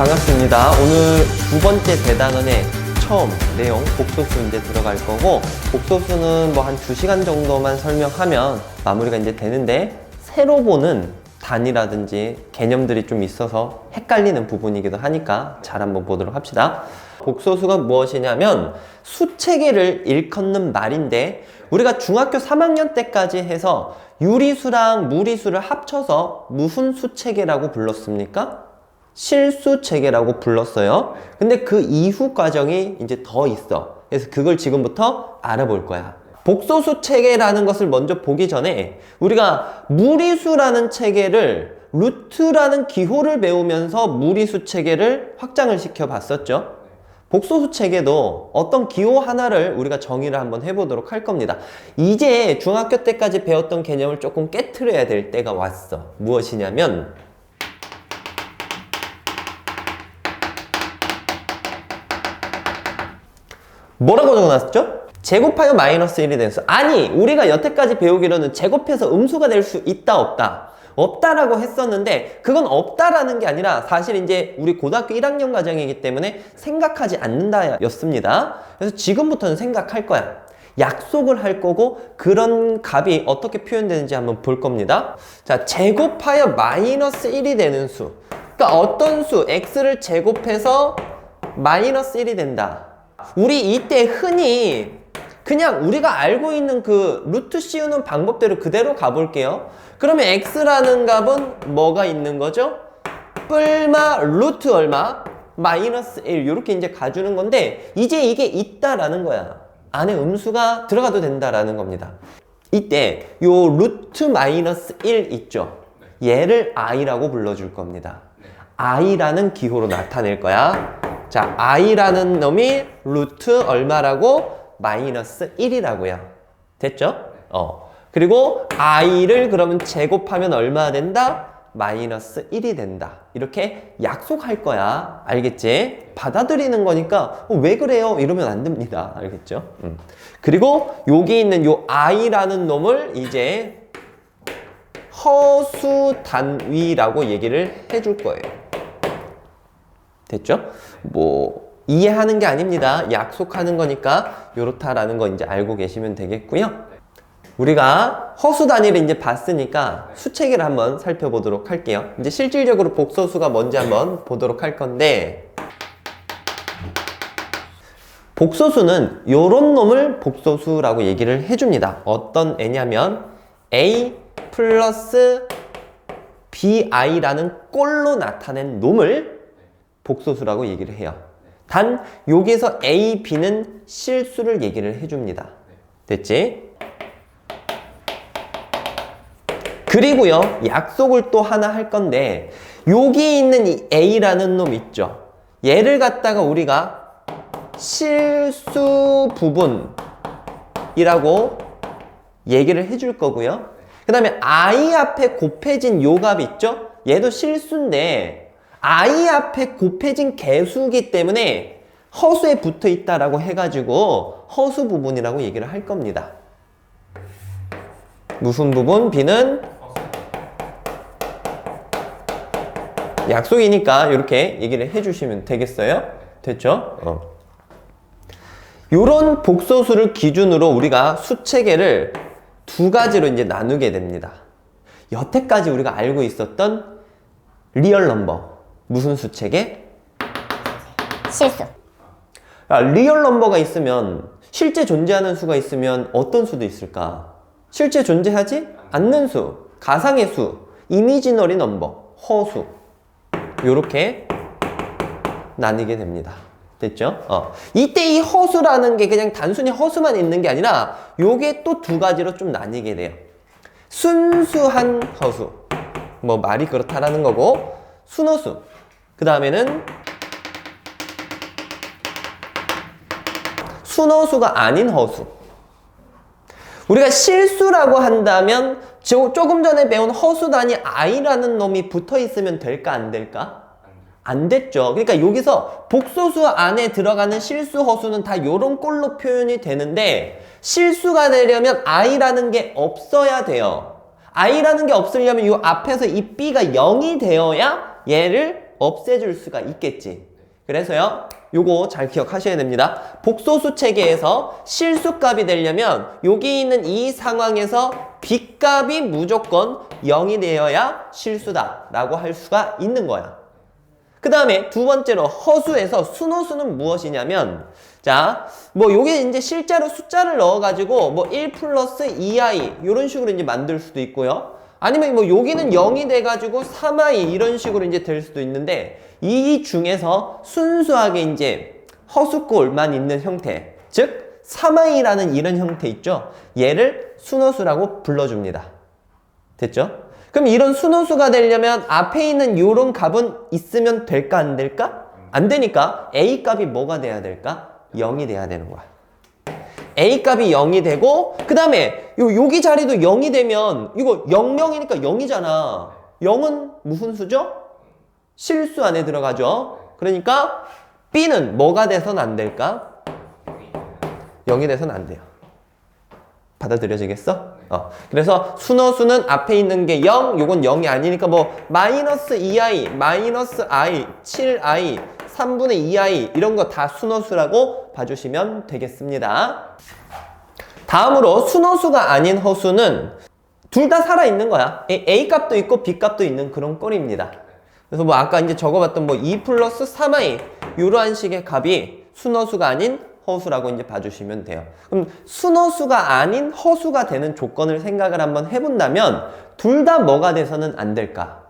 반갑습니다. 오늘 두 번째 대단원의 처음 내용 복소수 이제 들어갈 거고 복소수는 뭐 한 두 시간 정도만 설명하면 마무리가 이제 되는데 새로 보는 단위라든지 개념들이 좀 있어서 헷갈리는 부분이기도 하니까 잘 한번 보도록 합시다. 복소수가 무엇이냐면 수체계를 일컫는 말인데 우리가 중학교 3학년 때까지 해서 유리수랑 무리수를 합쳐서 무슨 수체계라고 불렀습니까? 실수 체계라고 불렀어요. 근데 그 이후 과정이 이제 더 있어. 그래서 그걸 지금부터 알아볼 거야. 복소수 체계라는 것을 먼저 보기 전에 우리가 무리수라는 체계를 루트라는 기호를 배우면서 무리수 체계를 확장을 시켜 봤었죠. 복소수 체계도 어떤 기호 하나를 우리가 정의를 한번 해보도록 할 겁니다. 이제 중학교 때까지 배웠던 개념을 조금 깨트려야 될 때가 왔어. 무엇이냐면 뭐라고 적어놨죠? 제곱하여 마이너스 1이 되는 수. 아니, 우리가 여태까지 배우기로는 제곱해서 음수가 될 수 있다, 없다. 없다라고 했었는데, 그건 없다라는 게 아니라 사실 이제 우리 고등학교 1학년 과정이기 때문에 생각하지 않는다 였습니다. 그래서 지금부터는 생각할 거야. 약속을 할 거고, 그런 값이 어떻게 표현되는지 한번 볼 겁니다. 자, 제곱하여 마이너스 1이 되는 수. 그러니까 어떤 수, x를 제곱해서 마이너스 1이 된다. 우리 이때 흔히 그냥 우리가 알고 있는 그 루트 씌우는 방법대로 그대로 가볼게요. 그러면 x라는 값은 뭐가 있는 거죠? 뿔마 루트 얼마? 마이너스 1 이렇게 이제 가주는 건데 이제 이게 있다라는 거야. 안에 음수가 들어가도 된다라는 겁니다. 이때 요 루트 마이너스 1 있죠? 얘를 i라고 불러줄 겁니다. i라는 기호로 나타낼 거야. 자, i라는 놈이 루트 얼마라고? 마이너스 1이라고요. 됐죠? 어. 그리고 i를 그러면 제곱하면 얼마 된다? 마이너스 1이 된다. 이렇게 약속할 거야. 알겠지? 받아들이는 거니까 어, 왜 그래요? 이러면 안 됩니다. 알겠죠? 음. 그리고 여기 있는 요 i라는 놈을 이제 허수 단위라고 얘기를 해줄 거예요. 됐죠? 뭐 이해하는 게 아닙니다. 약속하는 거니까 요렇다라는 거 이제 알고 계시면 되겠고요. 우리가 허수 단위를 이제 봤으니까 수체계를 한번 살펴보도록 할게요. 이제 실질적으로 복소수가 뭔지 한번 보도록 할 건데 복소수는 요런 놈을 복소수라고 얘기를 해줍니다. 어떤 애냐면 a 플러스 bi라는 꼴로 나타낸 놈을 복소수라고 얘기를 해요. 단 여기서 A, B는 실수를 얘기를 해줍니다. 됐지? 그리고요 약속을 또 하나 할 건데 여기 있는 이 A라는 놈 있죠. 얘를 갖다가 우리가 실수 부분이라고 얘기를 해줄 거고요. 그 다음에 I 앞에 곱해진 요 값 있죠? 얘도 실수인데 i 앞에 곱해진 개수기 때문에 허수에 붙어 있다라고 해가지고 허수 부분이라고 얘기를 할 겁니다. 무슨 부분? b는 약속이니까 이렇게 얘기를 해주시면 되겠어요? 됐죠? 어. 요런 복소수를 기준으로 우리가 수체계를 두 가지로 이제 나누게 됩니다. 여태까지 우리가 알고 있었던 리얼 넘버 무슨 수체계? 실수. 아, 리얼 넘버가 있으면 실제 존재하는 수가 있으면 어떤 수도 있을까? 실제 존재하지 않는 수, 가상의 수, 이미지너리 넘버, 허수 요렇게 나뉘게 됩니다. 됐죠? 어. 이때 이 허수라는 게 그냥 단순히 허수만 있는 게 아니라 요게 또 두 가지로 좀 나뉘게 돼요. 순수한 허수. 뭐 말이 그렇다라는 거고 순허수. 그 다음에는 순허수가 아닌 허수. 우리가 실수라고 한다면 조- 조금 전에 배운 허수 단위 i라는 놈이 붙어 있으면 될까 안 될까? 안 됐죠. 그러니까 여기서 복소수 안에 들어가는 실수 허수는 다 요런 꼴로 표현이 되는데 실수가 되려면 i라는 게 없어야 돼요. i라는 게 없으려면 이 앞에서 이 b가 0이 되어야 얘를 없애줄 수가 있겠지. 그래서요, 요거 잘 기억하셔야 됩니다. 복소수 체계에서 실수값이 되려면 여기 있는 이 상황에서 B값이 무조건 0이 되어야 실수다 라고 할 수가 있는 거야. 그 다음에 두 번째로 허수에서 순호수는 무엇이냐면 자, 뭐 요게 이제 실제로 숫자를 넣어가지고 뭐 1 플러스 2i 이런 식으로 이제 만들 수도 있고요. 아니면 뭐 여기는 0이 돼가지고 3i 이런 식으로 이제 될 수도 있는데 이 중에서 순수하게 이제 허수꼴만 있는 형태, 즉 3i라는 이런 형태 있죠. 얘를 순호수라고 불러줍니다. 됐죠? 그럼 이런 순호수가 되려면 앞에 있는 요런 값은 있으면 될까 안 될까? 안 되니까 a 값이 뭐가 돼야 될까? 0이 돼야 되는 거야. A 값이 0이 되고 그 다음에 요 여기 자리도 0이 되면 이거 0, 0이니까 0이잖아. 0은 무슨 수죠? 실수 안에 들어가죠. 그러니까 b는 뭐가 돼선 안 될까? 0이 돼선 안 돼요. 받아들여지겠어? 어. 그래서 순어수는 앞에 있는 게 0, 요건 0이 아니니까 뭐 마이너스 2i, 마이너스 i, 7i, 3분의 2i 이런 거 다 순어수라고 봐주시면 되겠습니다. 다음으로 순어수가 아닌 허수는 둘 다 살아있는 거야. A- 값도 있고 B 값도 있는 그런 꼴입니다. 그래서 뭐 아까 이제 적어봤던 뭐 2 플러스 3i 이러한 식의 값이 순어수가 아닌 허수라고 이제 봐주시면 돼요. 그럼 순어수가 아닌 허수가 되는 조건을 생각을 한번 해본다면 둘 다 뭐가 돼서는 안 될까?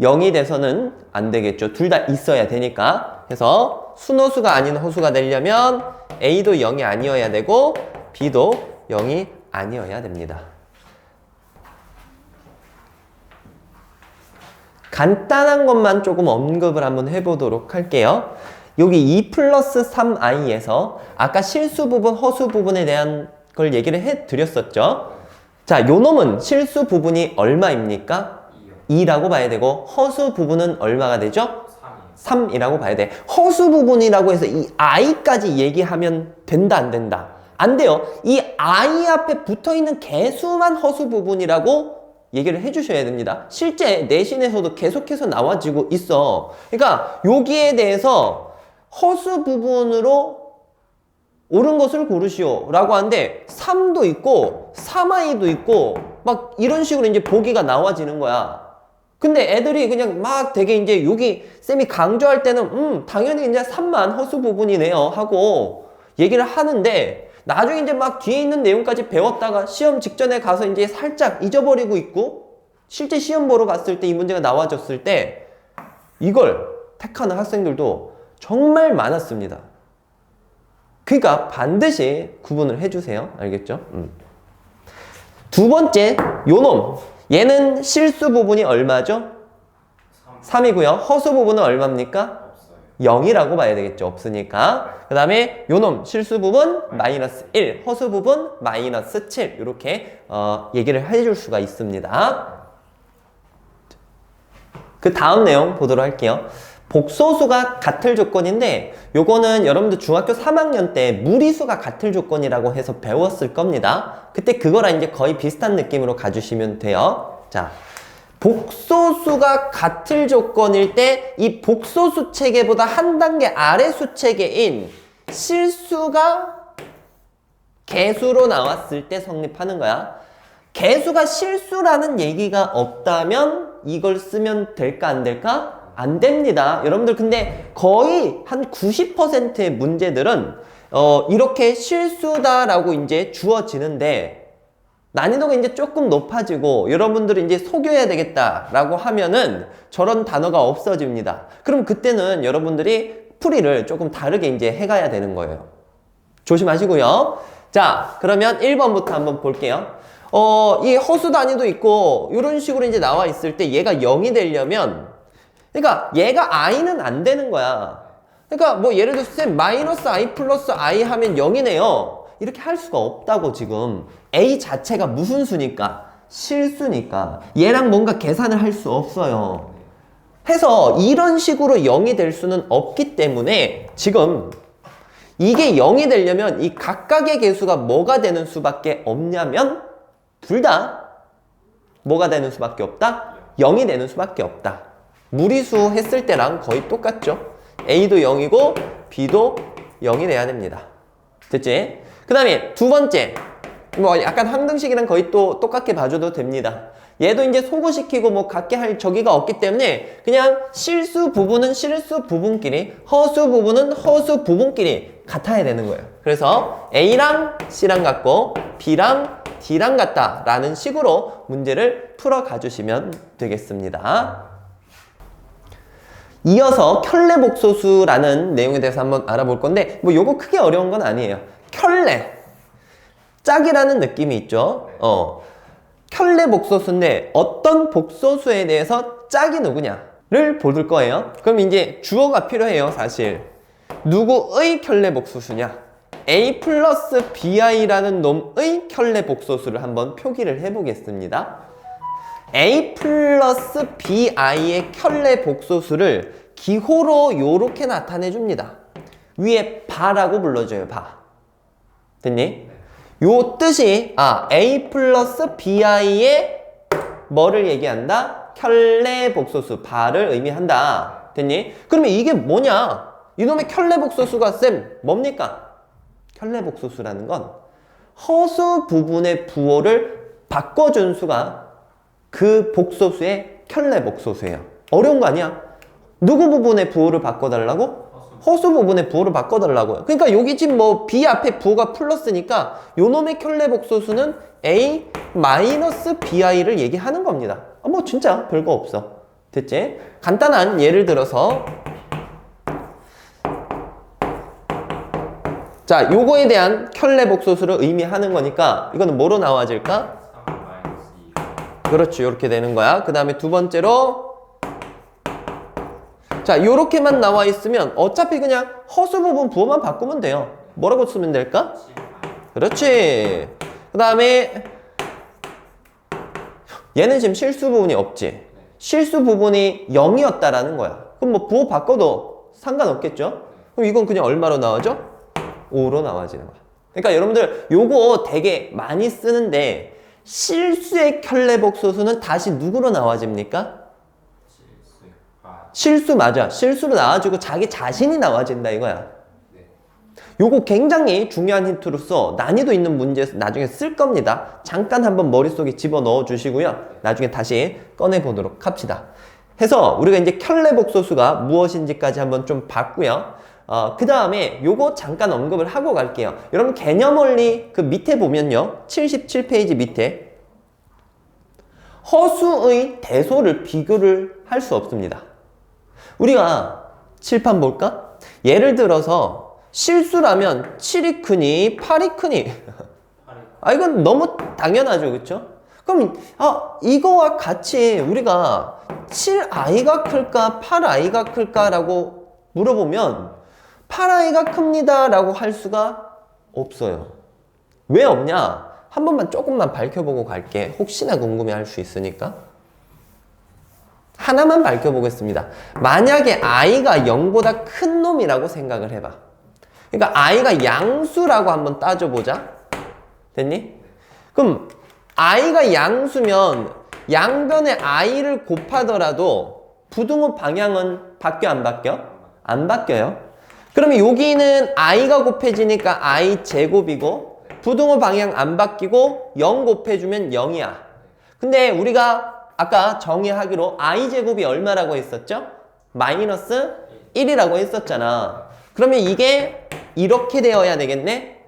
0이 돼서는 안 되겠죠. 둘 다 있어야 되니까. 그래서 순호수가 아닌 호수가 되려면 A도 0이 아니어야 되고 B도 0이 아니어야 됩니다. 간단한 것만 조금 언급을 한번 해보도록 할게요. 여기 2 플러스 3i에서 아까 실수 부분, 허수 부분에 대한 걸 얘기를 해 드렸었죠. 자, 요 놈은 실수 부분이 얼마입니까? 2라고 봐야 되고 허수 부분은 얼마가 되죠? 3 이라고 봐야 돼. 허수 부분이라고 해서 이 i까지 얘기하면 된다 안 된다? 안 돼요. 이 i 앞에 붙어 있는 개수만 허수 부분이라고 얘기를 해주셔야 됩니다. 실제 내신에서도 계속해서 나와지고 있어. 그러니까 여기에 대해서 허수 부분으로 옳은 것을 고르시오 라고 하는데 3도 있고 3i도 있고 막 이런 식으로 이제 보기가 나와지는 거야. 근데 애들이 그냥 막 되게 이제 여기 쌤이 강조할 때는 음 당연히 이제 3만 허수 부분이네요 하고 얘기를 하는데 나중에 이제 막 뒤에 있는 내용까지 배웠다가 시험 직전에 가서 이제 살짝 잊어버리고 있고 실제 시험 보러 갔을 때 이 문제가 나와졌을 때 이걸 택하는 학생들도 정말 많았습니다. 그러니까 반드시 구분을 해주세요. 알겠죠? 음. 두 번째, 요놈. 얘는 실수 부분이 얼마죠? 3 이고요. 허수 부분은 얼마입니까? 0이라고 봐야 되겠죠. 없으니까. 그 다음에 요놈 실수 부분 마이너스 1, 허수 부분 마이너스 7 이렇게 어, 얘기를 해줄 수가 있습니다. 그 다음 내용 보도록 할게요. 복소수가 같을 조건인데 요거는 여러분들 중학교 3학년 때 무리수가 같을 조건이라고 해서 배웠을 겁니다. 그때 그거랑 이제 거의 비슷한 느낌으로 가주시면 돼요. 자, 복소수가 같을 조건일 때 이 복소수 체계보다 한 단계 아래 수 체계인 실수가 개수로 나왔을 때 성립하는 거야. 개수가 실수라는 얘기가 없다면 이걸 쓰면 될까 안 될까? 안 됩니다. 여러분들 근데 거의 한 90%의 문제들은 어 이렇게 실수다라고 이제 주어지는데 난이도가 이제 조금 높아지고 여러분들이 이제 속여야 되겠다라고 하면은 저런 단어가 없어집니다. 그럼 그때는 여러분들이 풀이를 조금 다르게 이제 해가야 되는 거예요. 조심하시고요. 자, 그러면 1번부터 한번 볼게요. 어, 이 허수 단위도 있고 이런 식으로 이제 나와 있을 때 얘가 0이 되려면 그러니까 얘가 i는 안 되는 거야. 그러니까 뭐 예를 들어서 쌤 마이너스 i 플러스 i 하면 0이네요. 이렇게 할 수가 없다고 지금 a 자체가 무슨 수니까 실수니까 얘랑 뭔가 계산을 할 수 없어요. 해서 이런 식으로 0이 될 수는 없기 때문에 지금 이게 0이 되려면 이 각각의 개수가 뭐가 되는 수밖에 없냐면 둘 다 뭐가 되는 수밖에 없다? 0이 되는 수밖에 없다. 무리수 했을 때랑 거의 똑같죠. A도 0이고 B도 0이 돼야 됩니다. 됐지? 그 다음에 두 번째. 뭐 약간 항등식이랑 거의 또 똑같게 봐줘도 됩니다. 얘도 이제 소구시키고 뭐 갖게 할 저기가 없기 때문에 그냥 실수 부분은 실수 부분끼리 허수 부분은 허수 부분끼리 같아야 되는 거예요. 그래서 A랑 C랑 같고 B랑 D랑 같다 라는 식으로 문제를 풀어 가 주시면 되겠습니다. 이어서 켤레복소수라는 내용에 대해서 한번 알아볼 건데 뭐 요거 크게 어려운 건 아니에요. 켤레 짝이라는 느낌이 있죠. 어. 켤레 복소수인데 어떤 복소수에 대해서 짝이 누구냐를 보실 거예요. 그럼 이제 주어가 필요해요, 사실. 누구의 켤레 복소수냐? A 플러스 BI라는 놈의 켤레 복소수를 한번 표기를 해보겠습니다. A 플러스 BI의 켤레 복소수를 기호로 요렇게 나타내 줍니다. 위에 바라고 불러줘요, 바. 됐니? 요 뜻이, 아, A 플러스 BI의 뭐를 얘기한다? 켤레 복소수, 바를 의미한다. 됐니? 그러면 이게 뭐냐? 이놈의 켤레 복소수가 쌤, 뭡니까? 켤레 복소수라는 건 허수 부분의 부호를 바꿔준 수가 그 복소수의 켤레 복소수예요. 어려운 거 아니야? 누구 부분의 부호를 바꿔달라고? 허수 부분의 부호를 바꿔달라고요. 그러니까 여기 지금 뭐 B 앞에 부호가 플러스니까 요놈의 켤레 복소수는 A 마이너스 BI를 얘기하는 겁니다. 아, 뭐 진짜 별거 없어. 됐지? 간단한 예를 들어서 자, 요거에 대한 켤레 복소수를 의미하는 거니까 이거는 뭐로 나와질까? 3 마이너스 2 그렇지 이렇게 되는 거야. 그 다음에 두 번째로 자 요렇게만 나와 있으면 어차피 그냥 허수 부분 부호만 바꾸면 돼요. 뭐라고 쓰면 될까? 7 그렇지. 그 다음에 얘는 지금 실수 부분이 없지? 실수 부분이 0이었다라는 거야. 그럼 뭐 부호 바꿔도 상관없겠죠? 그럼 이건 그냥 얼마로 나와죠? 5로 나와지는 거야. 그러니까 여러분들 요거 되게 많이 쓰는데 실수의 켤레복소수는 다시 누구로 나와집니까? 실수 맞아. 실수로 나와주고 자기 자신이 나와진다 이거야. 네. 요거 굉장히 중요한 힌트로서 난이도 있는 문제에서 나중에 쓸 겁니다. 잠깐 한번 머릿속에 집어 넣어 주시고요. 나중에 다시 꺼내 보도록 합시다. 해서 우리가 이제 켤레복소수가 무엇인지까지 한번 좀 봤고요. 어, 그 다음에 요거 잠깐 언급을 하고 갈게요. 여러분 개념 원리 그 밑에 보면요. 77페이지 밑에 허수의 대소를 비교를 할 수 없습니다. 우리가 칠판 볼까? 예를 들어서 실수라면 7이 크니 8이 크니 8이 아 이건 너무 당연하죠 그쵸? 그럼 아 이거와 같이 우리가 7i가 클까 8i가 클까 라고 물어보면 8i가 큽니다 라고 할 수가 없어요 왜 없냐? 한 번만 조금만 밝혀보고 갈게 혹시나 궁금해 할 수 있으니까 하나만 밝혀보겠습니다. 만약에 i가 0보다 큰 놈이라고 생각을 해봐. 그러니까 i가 양수라고 한번 따져보자. 됐니? 그럼 i가 양수면 양변에 i를 곱하더라도 부등호 방향은 바뀌어 안 바뀌어? 안 바뀌어요. 그러면 여기는 i가 곱해지니까 i 제곱이고 부등호 방향 안 바뀌고 0 곱해주면 0이야. 근데 우리가 아까 정의하기로 i 제곱이 얼마라고 했었죠? 마이너스 1이라고 했었잖아. 그러면 이게 이렇게 되어야 되겠네?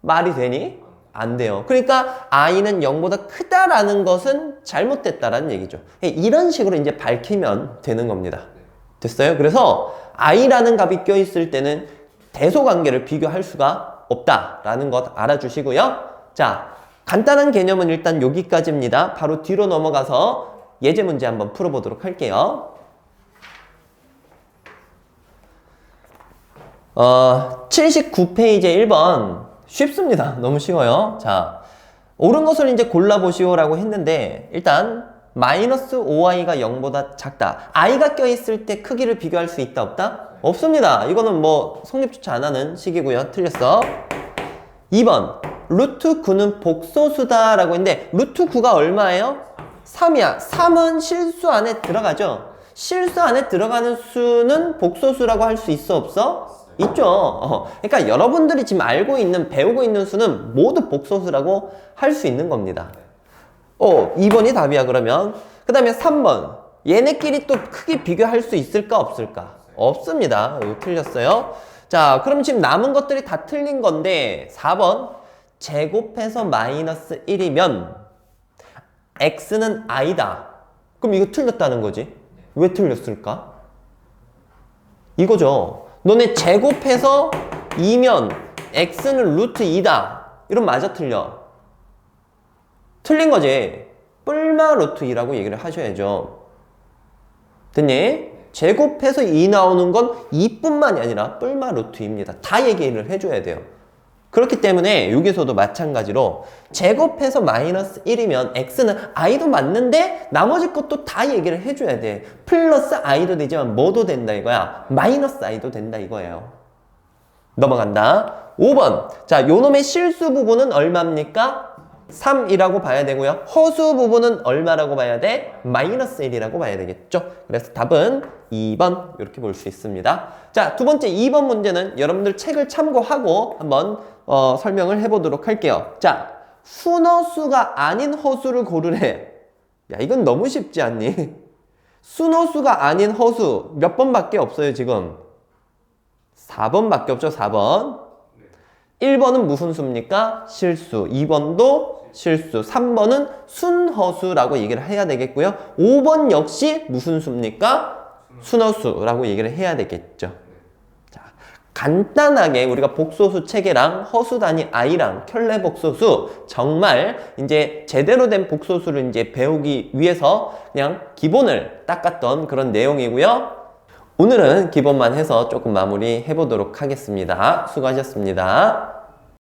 말이 되니? 안 돼요. 그러니까 i는 0보다 크다라는 것은 잘못됐다라는 얘기죠. 이런 식으로 이제 밝히면 되는 겁니다. 됐어요? 그래서 i라는 값이 껴있을 때는 대소 관계를 비교할 수가 없다라는 것 알아주시고요. 자, 간단한 개념은 일단 여기까지입니다. 바로 뒤로 넘어가서 예제 문제 한번 풀어보도록 할게요. 어, 79페이지 1번. 쉽습니다. 너무 쉬워요. 자, 옳은 것을 이제 골라보시오라고 했는데, 일단, 마이너스 5i가 0보다 작다. i가 껴있을 때 크기를 비교할 수 있다, 없다? 없습니다. 이거는 뭐, 성립조차 안 하는 식이고요. 틀렸어. 2번. 루트 9는 복소수다 라고 했는데, 루트 9가 얼마예요? 3이야. 3은 실수 안에 들어가죠? 실수 안에 들어가는 수는 복소수라고 할 수 있어 없어? 있죠. 어, 그러니까 여러분들이 지금 알고 있는 배우고 있는 수는 모두 복소수라고 할 수 있는 겁니다. 어, 2번이 답이야 그러면. 그 다음에 3번. 얘네끼리 또 크게 비교할 수 있을까 없을까? 없습니다. 이거 틀렸어요. 자, 그럼 지금 남은 것들이 다 틀린 건데 4번. 제곱해서 마이너스 1이면 x는 i다. 그럼 이거 틀렸다는 거지. 왜 틀렸을까? 이거죠. 너네 제곱해서 2면 x는 루트 2다. 이러면 맞아 틀려. 틀린 거지. 뿔마 루트 2라고 얘기를 하셔야죠. 됐니? 제곱해서 2 나오는 건 2뿐만이 아니라 뿔마 루트 2입니다. 다 얘기를 해줘야 돼요. 그렇기 때문에 여기서도 마찬가지로 제곱해서 마이너스 1이면 x는 i도 맞는데 나머지 것도 다 얘기를 해줘야 돼. 플러스 i도 되지만 뭐도 된다 이거야. 마이너스 i도 된다 이거예요. 넘어간다. 5번. 자, 요놈의 실수 부분은 얼마입니까? 3이라고 봐야 되고요. 허수 부분은 얼마라고 봐야 돼? 마이너스 1이라고 봐야 되겠죠. 그래서 답은 2번 이렇게 볼 수 있습니다. 자, 두 번째 2번 문제는 여러분들 책을 참고하고 한번 어, 설명을 해보도록 할게요. 자, 순어수가 아닌 허수를 고르래. 야, 이건 너무 쉽지 않니? 순어수가 아닌 허수 몇 번밖에 없어요, 지금. 4번밖에 없죠, 4번. 1번은 무슨 수입니까? 실수. 2번도 실수. 3번은 순허수라고 얘기를 해야 되겠고요. 5번 역시 무슨 수입니까? 순허수라고 얘기를 해야 되겠죠. 자, 간단하게 우리가 복소수 체계랑 허수 단위 i랑 켤레 복소수 정말 이제 제대로 된 복소수를 이제 배우기 위해서 그냥 기본을 닦았던 그런 내용이고요. 오늘은 기본만 해서 조금 마무리 해보도록 하겠습니다. 수고하셨습니다.